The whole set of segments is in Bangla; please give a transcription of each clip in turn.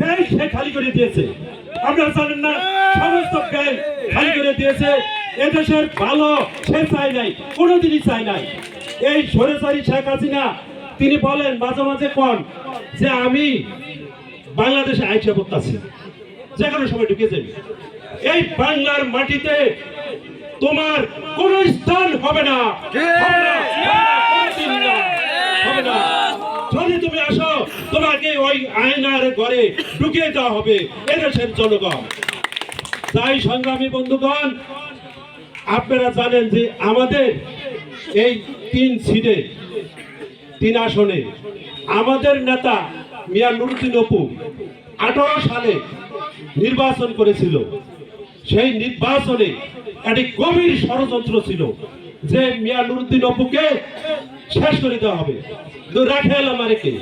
ব্যাংক সে খালি করে দিয়েছে। আপনারা জানেন না সমস্ত ব্যাংক খালি করে দিয়েছে। এদেশের ভালো সে চাই নাই কোনোদিনই চাই নাই। এই সরেসারি শেখ হাসিনা তিনি বলেন মাঝে মাঝে কন যে আমি বাংলাদেশে আইসা করতেছি যে কোনো সময় ঢুকে যাবে। এই বাংলার মাটিতে তোমার কোন স্থান হবে না, হবে না। যদি তুমি আসো তোমাকে ওই আয়নার ঘরে ঢুকিয়ে দেওয়া হবে। এদেশের জনগণ। তাই সংগ্রামী বন্ধুগণ, আপনারা জানেন যে আমাদের এই তিন সিটে, তিন আসনে আমাদের নেতা মিয়া নুরুদ্দিন অপু আঠারো সালে নির্বাচন করেছিল। সেই নির্বাচনে একটি গভীর ষড়যন্ত্র ছিল যে মিয়া নুরুদ্দিন অপুকে শেষ করে দেওয়া হবে। কিন্তু রাখেল আমাকে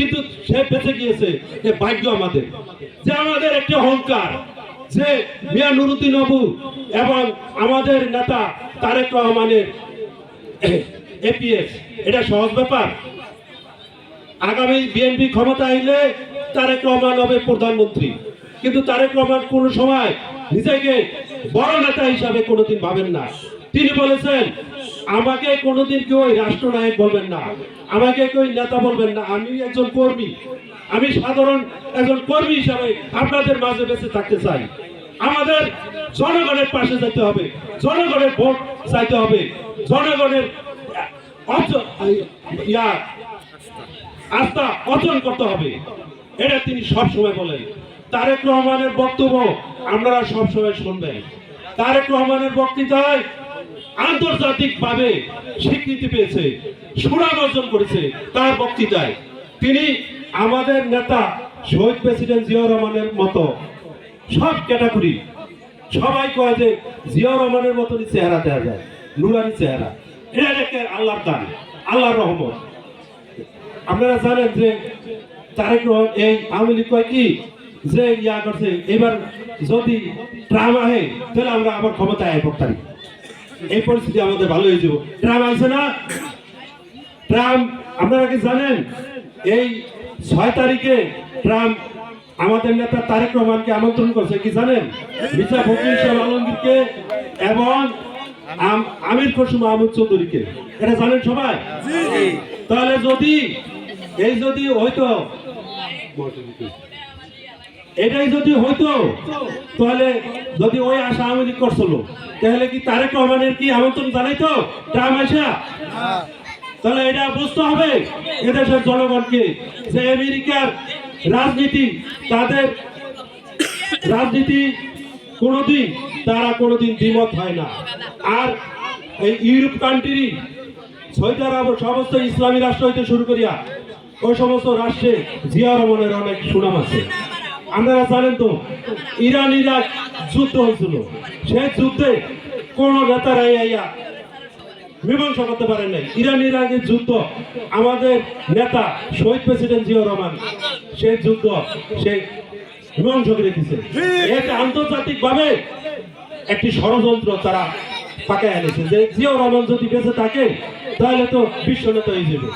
কিন্তু সে বেঁচে গিয়েছে যে ভাগ্য আমাদের, যে আমাদের একটি অহংকার, যে মিয়া নুরুদ্দিন অপু এবং আমাদের নেতা তারেক রহমানের এপিএস এটা সহজ ব্যাপার। আগামী বিএনপি ক্ষমতা আইলে তারেক রহমান হবে প্রধানমন্ত্রী, কিন্তু তারেক রহমান কোন সময় নিজেকে বড় নেতা হিসাবে কোনোদিন ভাবেন না। তিনি বলেছেন, আমাকে কোনোদিন কেউ রাষ্ট্রনায়ক বলবেন না। আমাকে কেউ নেতা বলবেন না। আমি একজন কর্মী। আমি সাধারণ একজন কর্মী হিসাবে আপনাদের মাঝে বেঁচে থাকতে চাই। আমাদের জনগণের পাশে যেতে হবে। জনগণের ভোট চাইতে হবে। জনগণের ইয়া, আস্থা অর্জন করতে হবে। এটা তিনি সব সময় বলেন। তারেক রহমানের বক্তব্য আপনারা সব সময় শুনবেন। তারেক রহমানের বক্তৃতায় আন্তর্জাতিক ভাবে স্বীকৃতি পেয়েছে, সুনাম অর্জন করেছে তার বক্তৃতায়। তিনি আমাদের নেতা শহীদ প্রেসিডেন্ট জিয়াউর রহমানের মতো সব ক্যাটাগরি, সবাই কয় যে জিয়াউর রহমানের মতনই চেহারা দেওয়া যায়, নুরানি চেহারা। এটা দেখে আল্লাহর দান, আল্লাহর রহমত। আপনারা জানেন যে তারেক রহমান এই আওয়ামী লীগ কয় কি? যে ইয়া করছে, এবার যদি ট্রাম আহে, তাহলে আমরা আবার ক্ষমতায় আয় করতাম এই পরিস্থিতি আমাদের ভালো হয়ে যাব। ট্রাম আসছে না? ট্রাম আপনারা কি জানেন? এই ছয় তারিখে ট্রাম্প আমাদের নেতা তারেক রহমানকে আমন্ত্রণ করছে কি জানেন? মির্জা ফখরুল ইসলাম আলমগীরকে এবং আম- আমির খসরু মাহমুদ চৌধুরীকে। এটা জানেন সবাই? তাহলে যদি এই যদি হয়তো এটাই যদি হইতো তাহলে যদি ওই আশা আওয়ামী লীগ করছিল তাহলে কি তারেক রহমানের কি আমন্ত্রণ জানাইতো? ট্রাম আসা তাহলে এটা বুঝতে হবে এদেশের জনগণকে যে আমেরিকার রাজনীতি তাদের রাজনীতি কোনোদিন তারা কোনোদিন দ্বিমত হয় না। আর এই ইউরোপ কান্ট্রি সৌদি আরব সমস্ত ইসলামী রাষ্ট্র হইতে শুরু করিয়া ওই সমস্ত রাষ্ট্রে জিয়া রহমানের অনেক সুনাম আছে। আপনারা জানেন তো ইরান ইরাক যুদ্ধ হয়েছিল। সেই যুদ্ধে কোন নেতারা আইয়া মীমাংসা করতে পারেন নাই। ইরান ইরাকের যুদ্ধ। আমাদের নেতা শহীদ প্রেসিডেন্ট জিয়া রহমান, সেই যুদ্ধ সে মীমাংসা করে দিছে এটা আন্তর্জাতিক ভাবে একটি ষড়যন্ত্র তারা পাকায় এনেছে। যে জিয়া রহমান যদি বেঁচে থাকে, তাহলে তো বিশ্ব নেতা হয়ে যাবে।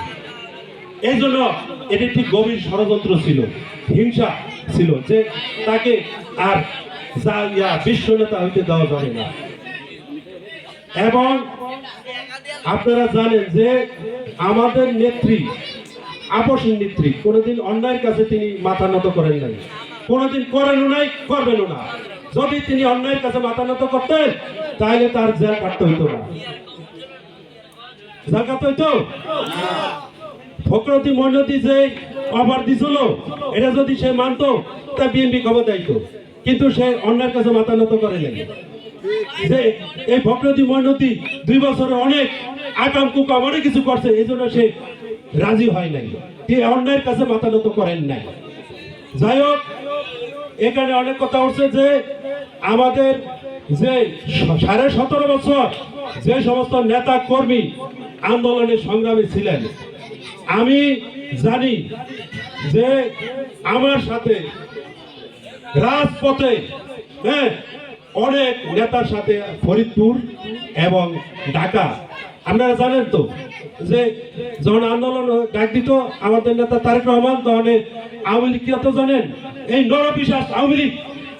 এই জন্য এটি একটি গভীর ষড়যন্ত্র ছিল। হিংসা ছিল যে তাকে আর বিশ্ব নেতা হইতে দেওয়া যাবে না। এবং আপনারা জানেন যে আমাদের নেত্রী, আপসীন নেত্রী, কোনোদিন অন্যায়ের কাছে তিনি মাথা নত করেন নাই। কোনোদিন করেনও নাই, করবেনও না। যদি তিনি অন্যায়ের কাছে মাথা নত করতেন তাহলে তার জেল কাটতে হইতো না। জেল কাটতে হইতো? ফকরতি মন্ডতি যে অফার দিছিল, এটা যদি সে মানতো, তা বিএনপি ক্ষমতা দিত কিন্তু সে অন্যের কাছে মাথা নত করে নাই। যে এই ভক্রতি মন্ডতি দুই বছরে অনেক আকাম কুকাম অনেক কিছু করছে, এই জন্য সে রাজি হয় নাই। তিনি অন্যের কাছে মাথা নত করেন নাই। যাই হোক, এখানে অনেক কথা উঠছে যে আমাদের যে সাড়ে সতেরো বছর যে সমস্ত নেতা কর্মী আন্দোলনের সংগ্রামী ছিলেন আমি জানি যে আমার সাথে রাজপথে হ্যাঁ অনেক নেতার সাথে ফরিদপুর এবং ঢাকা। আপনারা জানেন তো যে যখন আন্দোলন ডাক দিত, আমাদের নেতা তারেক রহমান তখন আওয়ামী লীগ কি হতো জানেন? এই নরপিশাস আওয়ামী লীগ,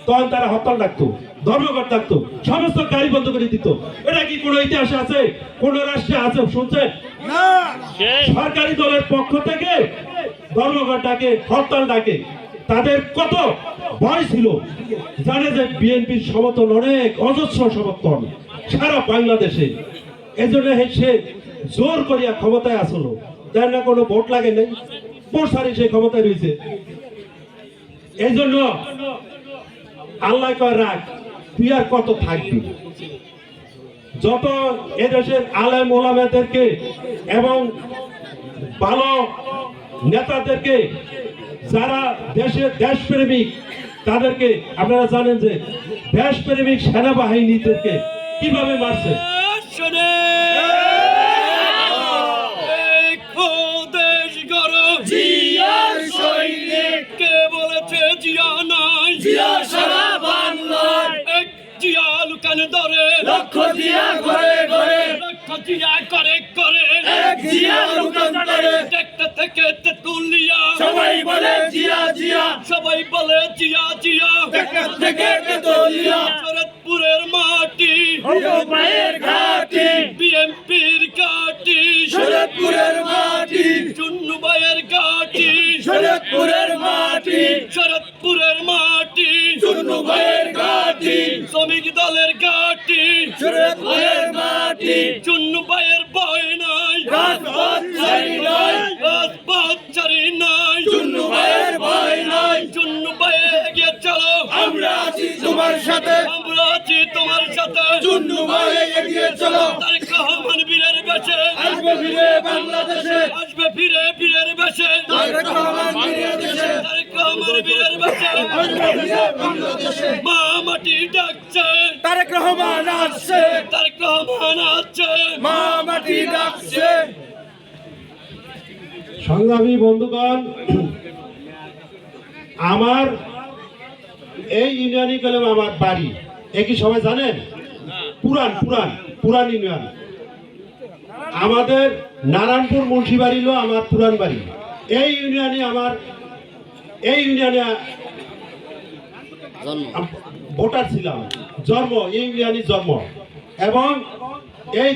তখন তারা হরতাল ডাকতো। ধর্মঘট ডাকতো সমস্ত গাড়ি বন্ধ করে দিত। এটা কি কোনো ইতিহাসে আছে? কোন রাষ্ট্রে আছে? শুনছেন? সরকারি দলের পক্ষ থেকে ধর্মঘট ডাকে হরতাল ডাকে। তাদের কত ভয় ছিল। জানে যে বিএনপির সমর্থন অনেক অজস্র সমর্থন সারা বাংলাদেশে। এজন্য সে জোর করিয়া ক্ষমতায় আসলো। যার না কোনো ভোট লাগে নাই। প্রসারে সে ক্ষমতায় রয়েছে। এই জন্য আল্লাহ কয় রাখ। আর কত থাকবি? যত এদেশের আলেম ওলামাদেরকে এবং ভালো নেতাদেরকে যারা দেশের দেশপ্রেমিক, তাদেরকে আপনারা জানেন যে দেশপ্রেমিক সেনাবাহিনীদেরকে কীভাবে মারছে? জিয়া করে করে। জিয়া রূপান্তরে। দেখতে থেকে তেতুলিয়া সবাই বলে জিয়া জিয়া। সবাই বলে জিয়া জিয়া। টেকনাফ থেকে তেতুলিয়া শরৎপুরের মাটি। ঘাটি। বিএমপির কাটি শরৎপুরের মাটি। চুন্নুবাইয়ের কাটি শরৎপুরের চলো তারেক রহমান বীরের বেশে। আসবে ফিরে বাংলাদেশে। আসবে ফিরে বীরের বেশে। তারেক রহমান ফিরে দেশে তারেক রহমান বীরের বেশে। আসবে ফিরে বাংলাদেশে। মা মাটি ডাকছে। তারেক রহমান আসছে। তারেক রহমান আছে মা মাটি ডাকছে। সংগ্রামী বন্ধুগণ আমার এই ইউনিয়নই কলম আমার বাড়ি। একই সবাই জানেন? পুরান পুরান পুরান ইউনিয়ন আমাদের নারায়ণপুর মুন্সিবাড়ি হলো আমার পুরান বাড়ি। এই ইউনিয়নে আমার এই ইউনিয়নে ভোটার ছিলাম। জন্ম এই ইউনিয়নে জন্ম। এবং এই